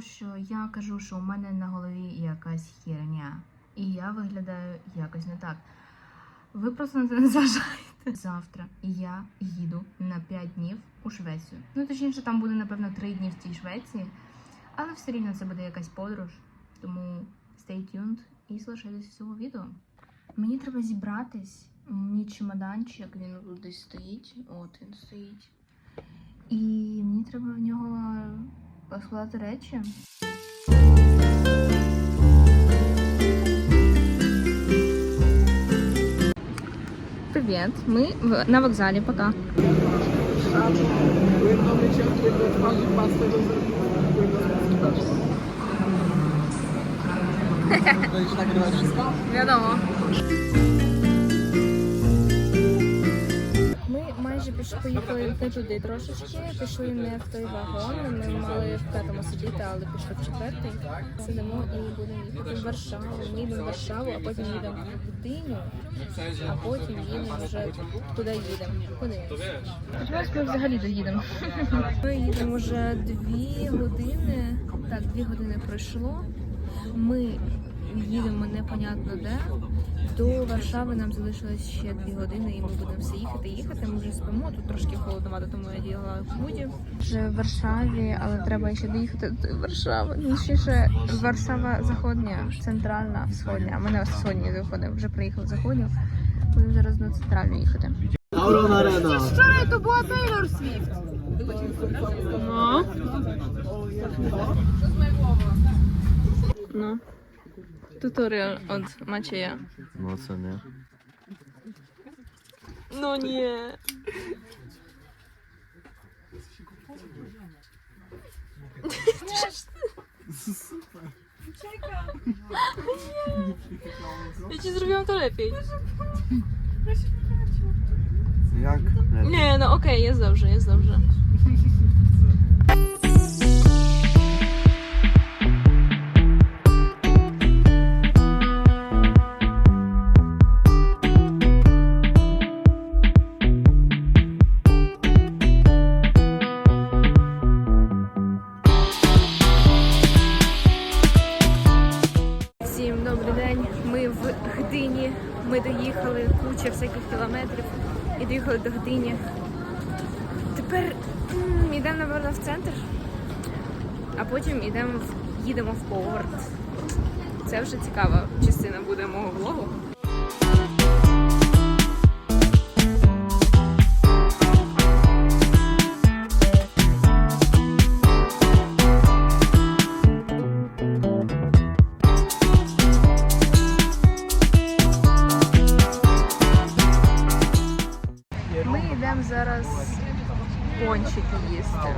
що я кажу, що у мене на голові якась херня, і я виглядаю якось не так. Ви просто на це не зважаєте. Завтра я їду на 5 днів у Швецію. Ну, точніше, там буде, напевно, 3 дні в цій Швеції, але все рівно це буде якась подорож. Тому stay tuned і залишайтесь цього відео. Мені треба зібратись. Мій чемоданчик, він десь стоїть. От він стоїть. І мені треба в нього поскладати речі. Привіт, ми на вокзалі, пока. Wiadomo. Майже пішли, поїхали не туди трошечки, пішли не в той вагон. Ми мали в п'ятому сидіти, але пішли в четвертий. Сидимо і будемо їхати в Варшаву. Ми їдемо в Варшаву, а потім їдемо в Гдиню, а потім їдемо вже туди їдемо. Куди? Сподіваюсь, ми взагалі доїдемо. Ми їдемо вже дві години. Так, дві години пройшло. Ми їдемо непонятно де. До Варшави нам залишилось ще дві години, і ми будемо все їхати. Їхати ми вже спимо. Тут трошки холодновато, тому я діла худі. Вже в Варшаві, але треба ще доїхати до Варшави. Ну, ще ще Варшава заходня, центральна, сходня. А ми на сходні заходимо. Вже приїхали заходню. Будемо зараз на центральну їхати. Вчора то була Тейлор Свіфт. Ну. Ну. Туторіал від Мачея. Ну це не. Ну ні. Ja ci zrobiłam to lepiej. Jak? Nie, no okej, jest dobrze, jest dobrze. Це вже цікава частина буде мого влогу. Ми йдемо зараз пончики їсти.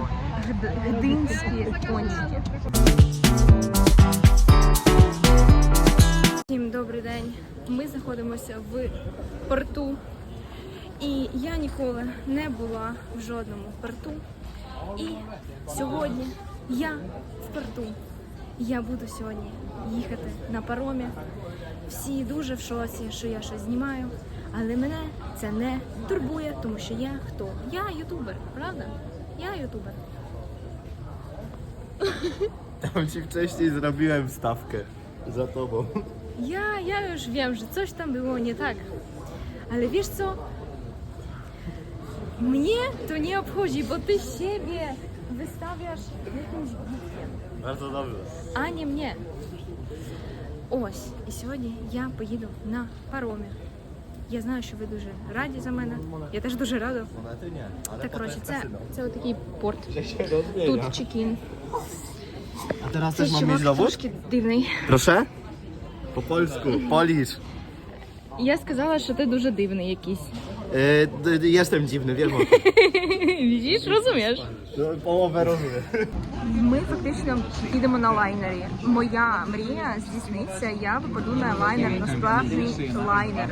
Гд- Гдинські пончики. Всім добрий день. Ми знаходимося в порту. І я ніколи не була в жодному порту. І сьогодні я в порту. Я буду сьогодні їхати на паромі. Всі дуже в шоці, що я щось знімаю. Але мене це не турбує, тому що я хто? Я ютубер, правда? Я ютубер. Tam ci wcześniej zrobiłem stawkę. Za tobą. Ja, ja już wiem, że coś tam było nie tak. Ale wiesz co? Mnie to nie obchodzi, bo ty siebie wystawiasz jakimś gifiem, Bardzo dobrze. а не mnie. Ось, і сьогодні я поїду на паромі. Я знаю, що ви дуже раді за мене. Я теж дуже рада. Так, коротше, це, це отакий порт. Тут чекін. A teraz też mam чувак mieć dowód? трошки дивний. Proszę? Po polsku. Polisz. Я сказала, що ти дуже дивний якийсь. E, d- d- jestem dziwny, wiem o tym. Widzisz, розумієш? No, Połowę rozumiem. Ми фактично їдемо на лайнері. Моя мрія здійсниться. Я попаду на лайнер, на справжній лайнер.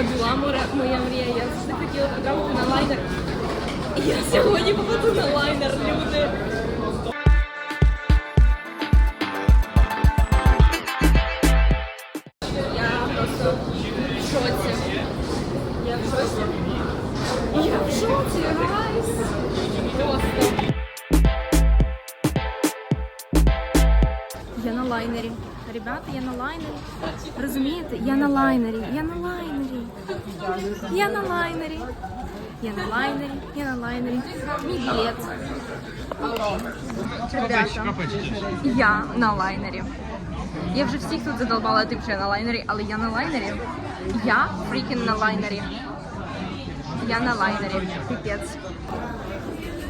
Це була моя, мрія. Я завжди хотіла потрапити на лайнер. І я сьогодні попаду на лайнер, люди. Я просто в шоці. Я в шоці. Я в шоці. Я на лайнері. Ребята, я на лайнері. Розумієте? Я на лайнері. Я на. Я на лайнері. Я на лайнері. Я на лайнері. Мій білет. Ребята, я на лайнері. Я вже всіх тут задолбала тим, що я на лайнері, але я на лайнері. Я фрікін на лайнері. Я на лайнері. Піпець.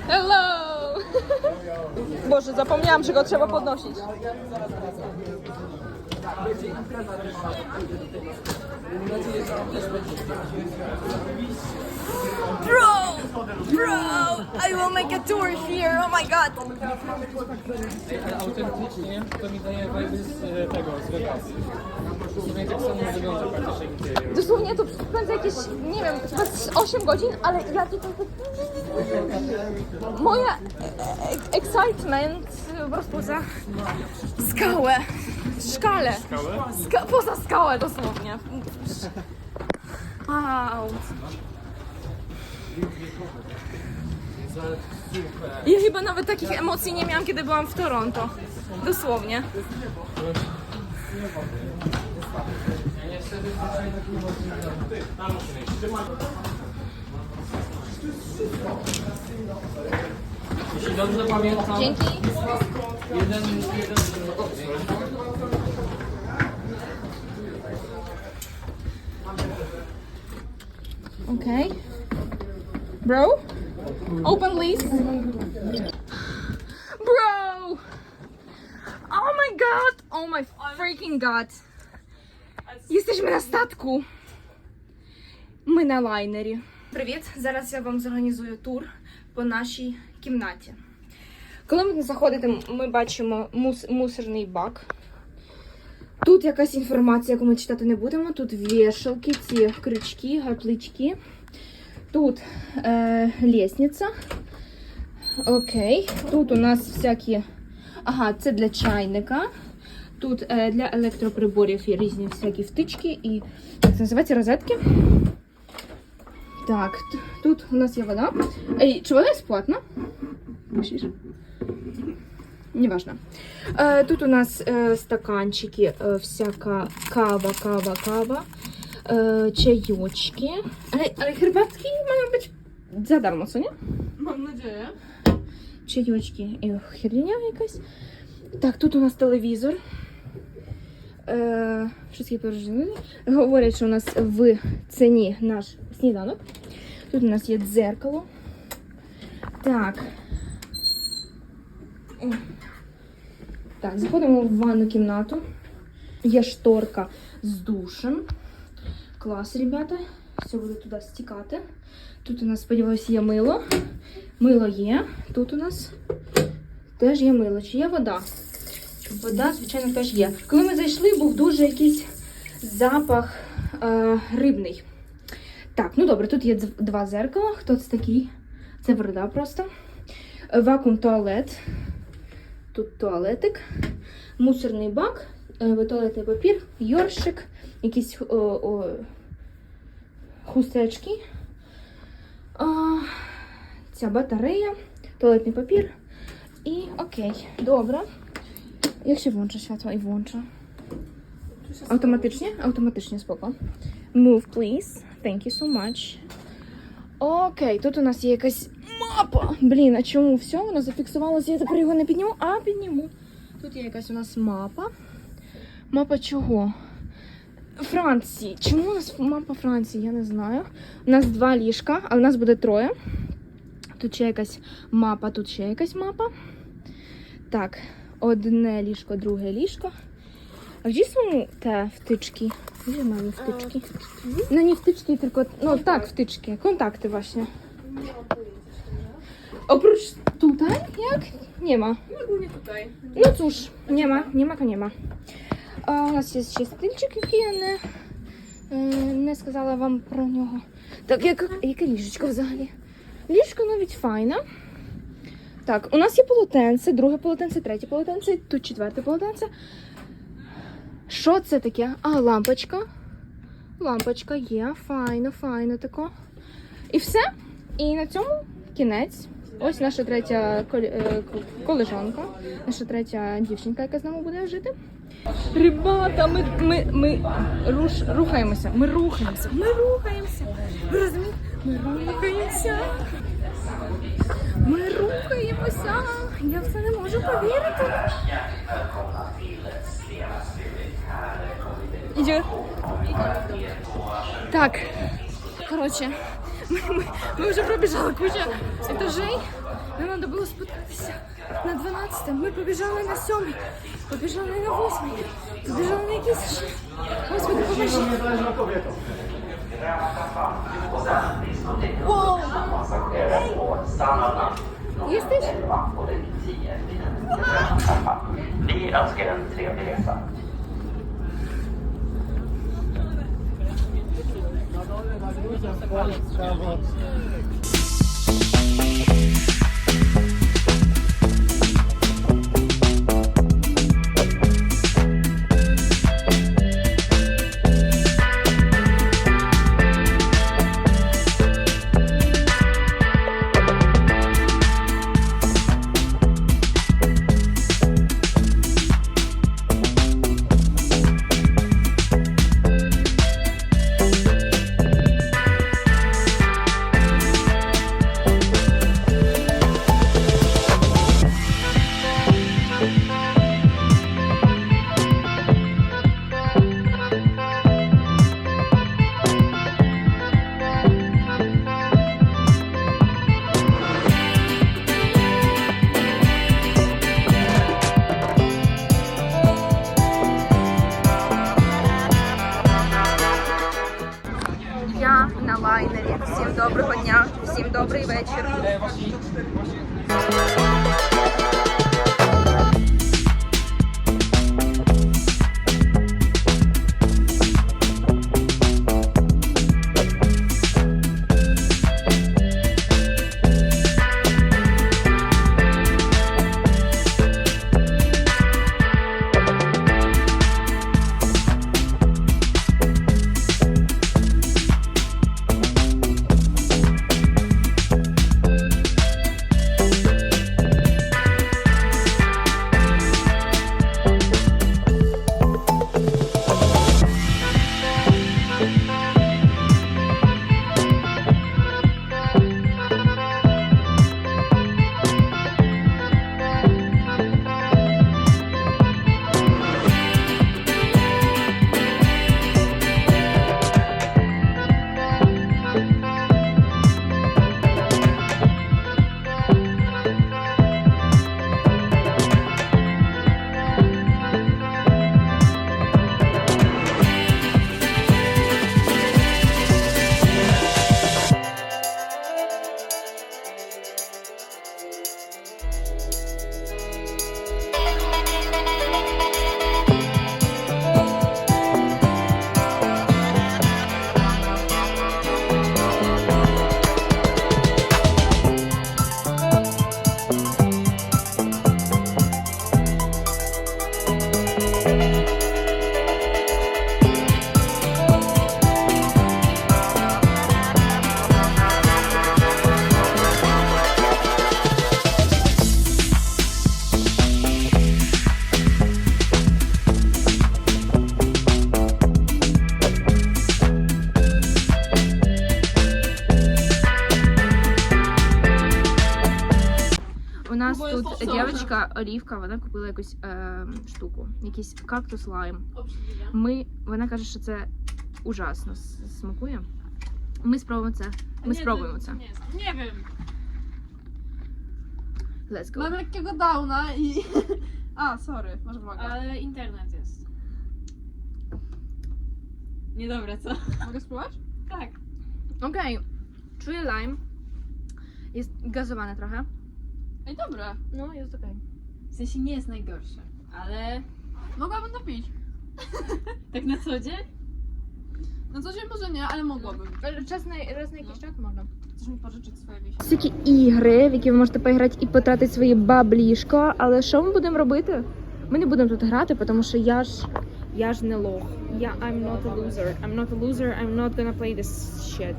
Hello! Boże, zapomniałam, że go trzeba podnosić. Bro! Bro! I will make a tour here! Oh my god! autentycznie to mi daje vibe z e, tego, z Vegas. Tak samo wygląda praktycznie jak interior. Dosłownie to spędzę jakieś, nie wiem, chyba z 8 godzin, ale ja tutaj... Moja e- e- excitement po prostu poza skałę. Szkale. Ska poza skałę dosłownie. Wow. Ja chyba nawet takich emocji nie miałam, kiedy byłam w Toronto. Dosłownie. Jeśli dobrze pamiętam, Dzięki. jeden, jeden, Okay. Bro? Open please. Bro! Oh my god! Oh my freaking god! Jesteśmy na statku! Ми на лайнері. Привіт! Зараз я вам зорганізую тур по нашій кімнаті. Коли ми заходите, ми бачимо мус- мусорний бак. Тут якась інформація, яку ми читати не будемо. Тут вішалки, ці крючки, гаплички. Тут е, лестниця. Окей. Тут у нас всякі. Ага, це для чайника. Тут е, для електроприборів є різні всякі втички і як це називається розетки. Так, тут у нас є вода. Ей, чи вода безплатна? Пишеш? Неважно. Е, тут у нас е, стаканчики, е, всяка кава, кава, кава, чайочки. Але, але herbatki mają być za darmo, co nie? Чайочки і херня якась. Так, тут у нас телевізор. Wszystkie порожнини. Говорять, що у нас в ціні наш сніданок. Тут у нас є дзеркало. Так. Так, заходимо в ванну кімнату. Є шторка з душем. Клас, ребята. Все буде туди стікати. Тут у нас, сподіваюся, є мило. Мило є. Тут у нас теж є мило. Чи є вода? Вода, звичайно, теж є. Коли ми зайшли, був дуже якийсь запах е, рибний. Так, ну добре, тут є два зеркала. Хто це такий? Це вода просто. Вакуум туалет. Тут туалетик, мусорний бак, е, туалетний папір, йоршик, якісь о, о, хустечки. А, ця батарея, туалетний папір. І окей, добре. Jak się włącza światła i włącza? Automatycznie? Automatycznie, spoko. Move, please. Thank you so much. Окей, тут у нас є якась мапа. Блін, а чому все? Воно зафіксувалося, я тепер його не підніму, а підніму. Тут є якась у нас мапа. Мапа чого? Франції. Чому у нас мапа Франції? Я не знаю. У нас два ліжка, але нас буде троє. Тут ще якась мапа, тут ще якась мапа. Так, одне ліжко, друге ліжко. А gdzie są te wtyczki? Gdzie mamy wtyczki? No nie wtyczki, tylko, no tak, wtyczki, kontakty właśnie. Oprócz tutaj jak? Nie ma. Ogólnie tutaj. No cóż, nie ma, nie ma to nie ma. У нас є ще стильчик, який я не, сказала вам про нього. Так, яке, яке ліжечко взагалі? Ліжко навіть файне. Так, у нас є полотенце, друге полотенце, третє полотенце, тут четверте полотенце. Що це таке? А, лампочка. Лампочка є, файно, файно тако. І все. І на цьому кінець. Ось наша третя е, ко- колежанка, наша третя дівчинка, яка з нами буде жити. Ребята, ми, ми, ми руш, рухаємося. Ми рухаємося. Ми рухаємося. Ви розумієте? Ми рухаємося. Ми рухаємося. Я в це не можу повірити. Іди. Так. Коротше, ми, вже пробіжали куча етажей. Нам треба було спускатися на 12 Ми побіжали на 7 побіжали на 8 побіжали на якісь ще. Господи, поможи. Воу! Jesteś? Vi önskar en trevlig resa. Я тут дівчинка Олівка, вона купила якусь е, штуку, якийсь кактус лайм. Ми, вона каже, що це ужасно с- смакує. Ми спробуємо це. Ми спробуємо це. Nie, nie wiem. Let's go. Mam lekkiego downa i... A, sorry, masz uwagę. Ale internet jest. Niedobre, co? Mogę spróbować? Tak. Okej, czuję lime. Jest gazowane trochę. Ej, dobre. No, jest okej. W sensie nie jest najgorsze, ale Mogłabym to pić. tak na co dzień? No co dzień może nie, ale mogłabym. Час на, раз на якийсь час можна. Chcesz mi pożyczyć swoje wieści? Всякі ігри, в які ви можете поіграти і потратити свої баблішко. Але що ми будемо робити? Ми не будемо тут грати, тому що я ж я ж не лох. Я I'm not a loser. I'm not a loser. I'm not gonna play this shit.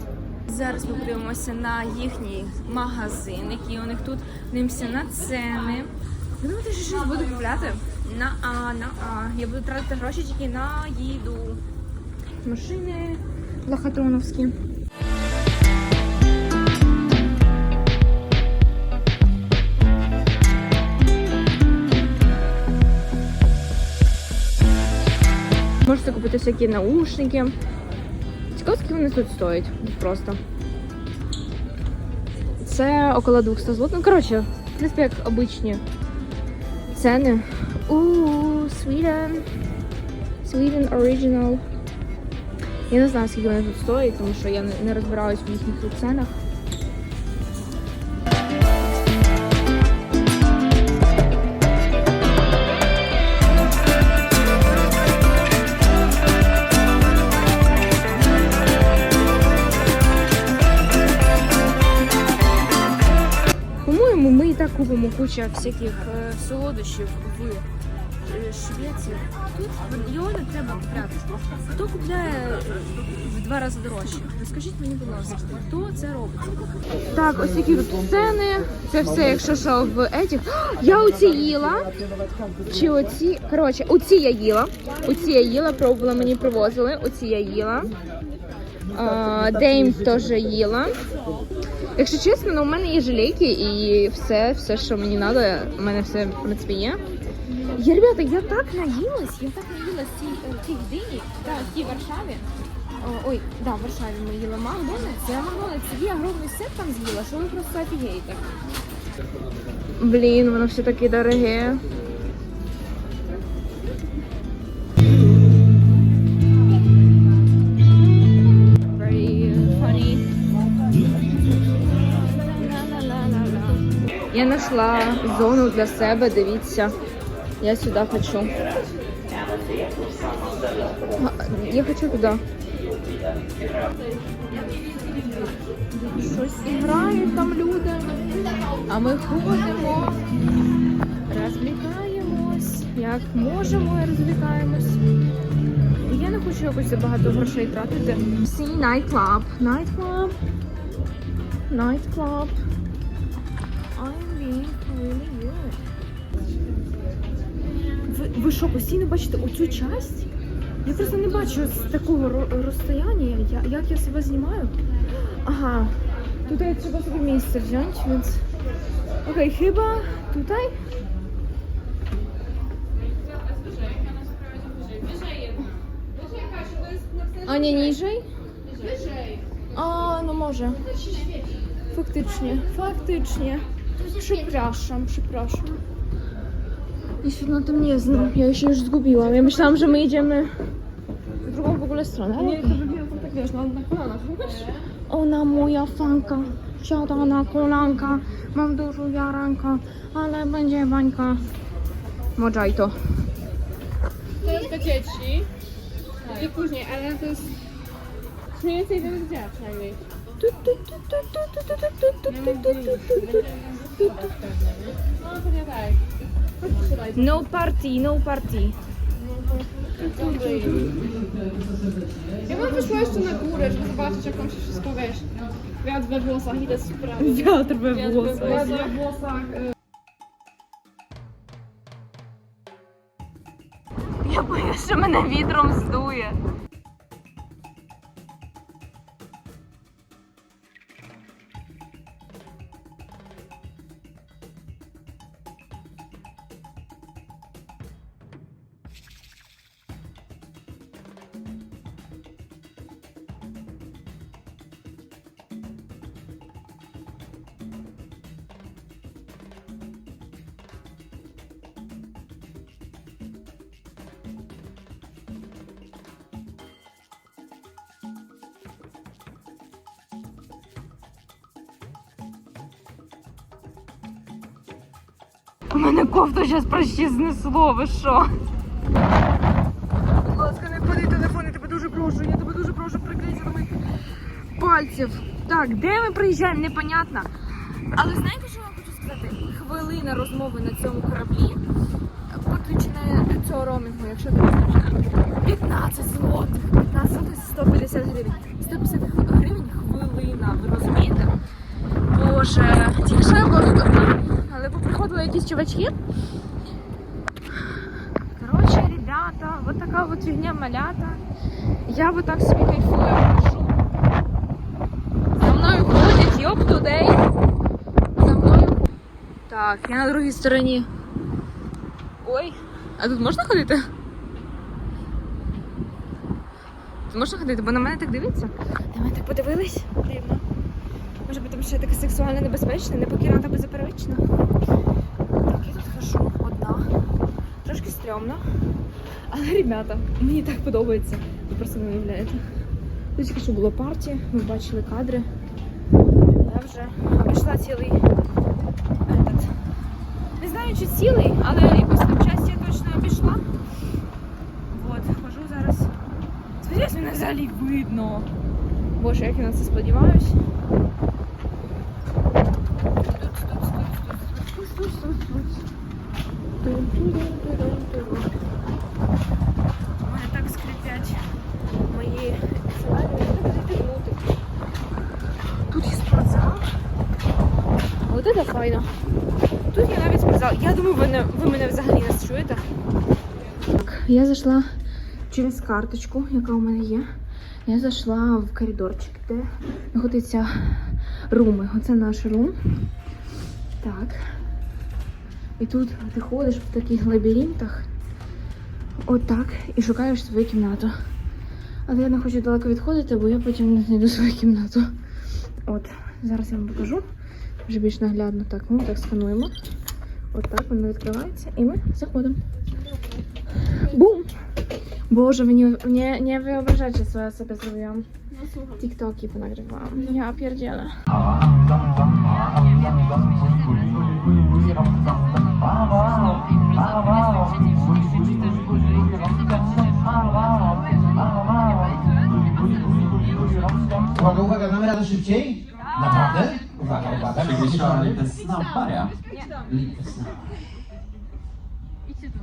Зараз ми подивимося на їхній магазин, який у них тут. Дивимося на ціни. Ви думаєте, що щось буду купляти? На А, на А. Я буду тратити гроші тільки на їду. Машини лохотроновські. Можете купити всякі наушники. Цікаво, скільки вони тут стоять. Просто. Це около 200 злотих. Ну, коротше, в принципі, як обичні ціни. Ууу, Sweden. Sweden Original. Я не знаю, скільки вони тут стоять, тому що я не, не розбираюсь в їхніх тут ценах. Кучу всяких е, солодощів в е, Швеції. Тут його треба купляти. Хто купляє е, в два рази дорожче? Розкажіть мені, будь ласка, хто це робить? Так, ось які тут сцени. Це все, якщо що, в етіх. Я оці їла. Чи оці. Коротше, оці я їла. Оці я їла, пробувала, мені привозили. Оці я їла. Дейм теж їла. Якщо чесно, ну, у мене є жалейки і все, все, що мені треба, у мене все, в принципі, є. Я, ребята, я так наїлась, я так наїлась цій, е, цій дині, да, в тій Варшаві. О, ой, да, в Варшаві ми їли Макдональдс. Я Макдональдс собі огромний сет там з'їла, що ви просто офігієте. Блін, воно все таке дороге. Я знайшла зону для себе, дивіться. Я сюди хочу. Я хочу туди. Щось грають там люди. А ми ходимо, розвлікаємось. Як можемо, розвлікаємось. Я не хочу якось забагато грошей тратити. Club. Night club. Night club. Ви, ви що, постійно бачите оцю часть? Я просто не бачу з такого розстояння, я, як я себе знімаю. Ага, тут треба собі місце взяти, więc... Окей, хіба tutaj? A nie niżej? A, no może. Faktycznie, faktycznie. Przepraszam, przepraszam. Ja się na tym nie znam. Ja się już zgubiłam. Ja myślałam, że my idziemy w drugą w ogóle stronę. Ale... Nie, to tam tak wiesz, na, na kolanach? Ona moja fanka. Siada na kolanka. Mam dużo jaranka, ale będzie bańka. Mojito. To jest dla dzieci. I później, ale to jest... Mniej więcej wiem gdzie przynajmniej. No pewnie tak. No party, no party. Ja bym wyszła jeszcze na górę, żeby zobaczyć jak on się wszystko wiesz. Wiatr we włosach, ile sprawy. Wiatr we włosach. Wiatr we włosach. Ja boję się, mnie widrom zduje. Мене кофта зараз почти знесло, ви що? Будь ласка, не клади телефон, я тебе дуже прошу, я тебе дуже прошу прикрийся до моїх пальців. Так, де ми приїжджаємо, непонятно. Але знаєте, що я хочу сказати? Хвилина розмови на цьому кораблі. Виключення цього ромінгу, якщо ти не знаєш. 15 злотих. 15 злотих 150 гривень. 150 гривень хвилина, ви розумієте? Боже, тільки що поприходили якісь чувачки. Коротше, ребята, вот така от фігня малята. Я вот так собі кайфую. За мною ходять, йоп тудей. За мною. Так, я на другій стороні. Ой, а тут можна ходити? Тут можна ходити, бо на мене так дивиться. На мене так подивились. Дивно. Може бути, тому що я така сексуально небезпечна, непокірна та беззаперечна. Так, я тут хожу одна. Трошки стрьомно. Але, ребята, мені так подобається. Ви просто не уявляєте. Тільки що було парті, ми бачили кадри. Я вже обійшла цілий не знаю, чи цілий, але якусь там часть я точно обійшла. От, хожу зараз. Сподіваюсь, мене взагалі видно. Боже, як я на це сподіваюсь. Мене так скрипять мої Тут є спортзал. От це файно. Тут є навіть спортзал. Я думаю, ви, не, ви мене взагалі не чуєте. Так, я зайшла через карточку, яка у мене є. Я зайшла в коридорчик, де знаходяться руми. Оце наш рум. Так. І тут ти ходиш в таких лабіринтах. Отак. І шукаєш свою кімнату. Але я не хочу далеко відходити, бо я потім не знайду свою кімнату. От, зараз я вам покажу. Вже більш наглядно. Так, ми так скануємо. От так воно відкривається. І ми заходимо. Бум! Боже, ви не, не, не wyobrażacie, co ja sobie zrobiłam. TikToki ponagrywałam. Ja pierdzielę. Uwaga, uwaga, damy radę szybciej? Naprawdę? Uwaga, uwaga. Przegryziono litę snap, paria. Litę snap. Idźcie tu.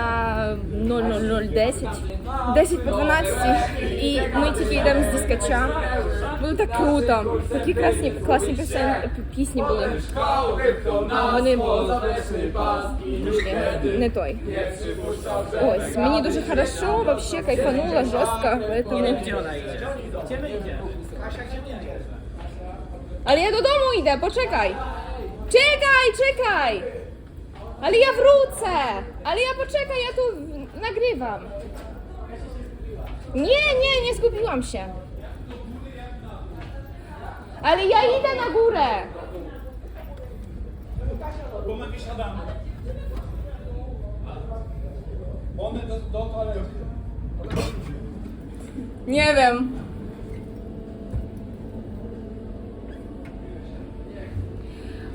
Година 00.10, 10 по 12, і ми тільки йдемо з дискача. Було так круто. Такі класні, класні пісень, пісні були. А Вони трошки не той. Ось, мені дуже хорошо, вообще кайфанула жорстко, поэтому... Але я додому йде, почекай. Czekaj, czekaj! Ale ja wrócę! Ale ja poczekaj, ja tu nagrywam. Nie, nie, nie zgubiłam się. Ale ja idę na górę. Nie wiem.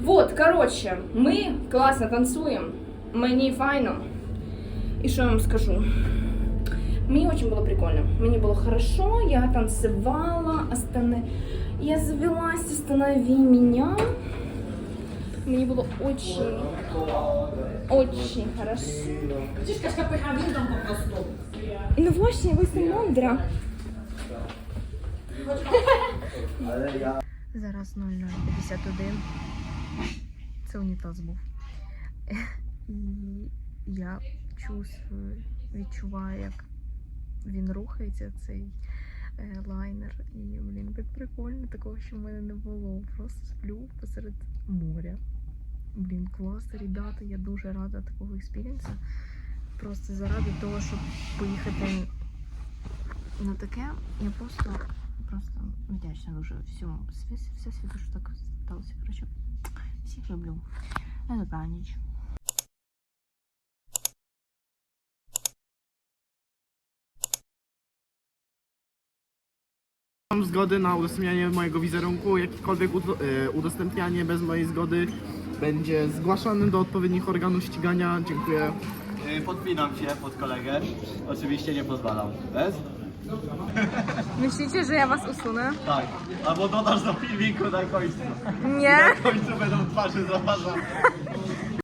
Вот, коротше, ми класно танцюємо. Мені файно. І що я вам скажу? Мені очень було прикольно. Мені було хорошо, я танцевала, остане... я завелась, останови меня. Мені було очень, очень хорошо. Ну właśnie, ви мудра. Зараз 0051. Це унітаз був. І я чувствую, відчуваю, як він рухається, цей е, лайнер. І, блін, так прикольно, такого ще в мене не було. Просто сплю посеред моря. Блін, клас, ребята, я дуже рада такого експірієнсу. Просто заради того, щоб поїхати на таке, я просто, просто вдячна дуже всьому світ, все світу, що так сталося. всіх люблю. На добраніч. Mam zgody na udostępnianie mojego wizerunku, jakiekolwiek udo- e, udostępnianie bez mojej zgody będzie zgłaszane do odpowiednich organów ścigania. Dziękuję. Y, Podpinam się pod kolegę. Oczywiście nie pozwalam. Bez? Myślicie, że ja was usunę? Tak. Albo dodasz do filmiku na końcu. Nie. Na końcu będą twarzy zauważone.